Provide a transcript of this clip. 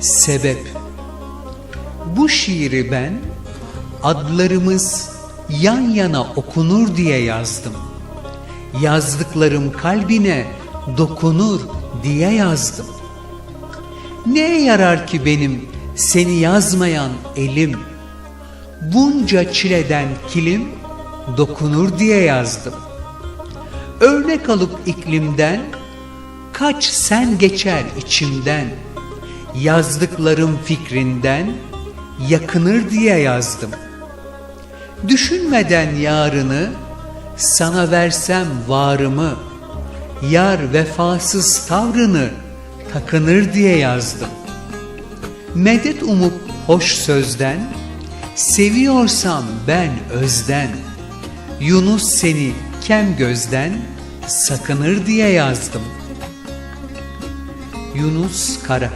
Sebep Bu şiiri ben adlarımız yan yana okunur diye yazdım. Yazdıklarım kalbine dokunur diye yazdım. Neye yarar ki benim seni yazmayan elim? Bunca çileden kilim dokunur diye yazdım. Örnek alıp iklimden kaç sen geçer içimden. Yazdıklarım fikrinden yakınır diye yazdım. Düşünmeden yarını sana versem varımı, yar vefasız tavrını takınır diye yazdım. Medet umup hoş sözden, seviyorsam ben özden, Yunus seni kem gözden sakınır diye yazdım. Yunus Kara